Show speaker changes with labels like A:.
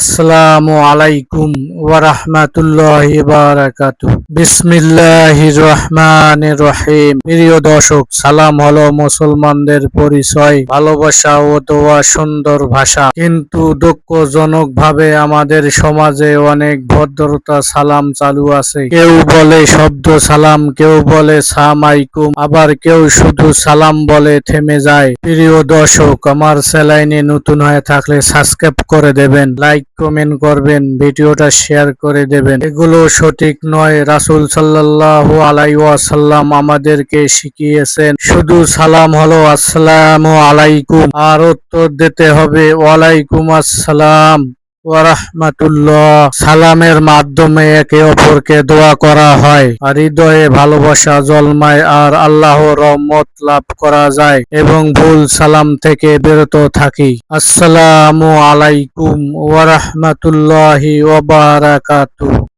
A: আসসালামু আলাইকুম ওয়ারাহমাতুল্লাহি বারাকাতু বিসমিল্লাহির রহমানির রহিম। প্রিয় দর্শক, সালাম হলো মুসলমানদের পরিচয়, ভালোবাসা ও দোয়া, সুন্দর ভাষা। কিন্তু দুঃখজনক ভাবে আমাদের সমাজে অনেক ভদ্রতা সালাম চালু আছে। কেউ বলে শব্দ সালাম, কেউ বলে সামাইকুম আবার কেউ শুধু সালাম বলে থেমে যায়। প্রিয় দর্শক, আমার চ্যানেলে নতুন হয়ে থাকলে সাবস্ক্রাইব করে দেবেন, লাইক কমেন্ট করবেন, ভিডিওটা শেয়ার করে দেবেন। এগুলো সঠিক নয়। রাসূল সাল্লাহ আলাইসাল্লাম আমাদেরকে শিখিয়েছেন, শুধু সালাম হলো আসসালাম আলাইকুম, আর উত্তর দিতে হবে ওয়ালাইকুম আসসালাম। ওয়ারাহমাতুল্লাহ সালামের মাধ্যমে একে অপরকে দোয়া করা হয়। আর হৃদয়ে ভালোবাসা জন্মায় আর আল্লাহ রহমত লাভ করা যায় এবং ভুল সালাম থেকে বিরত থাকি। আসসালামু আলাইকুম ওয়ারাহমাতুল্লাহি ওয়াবারাকাতুহু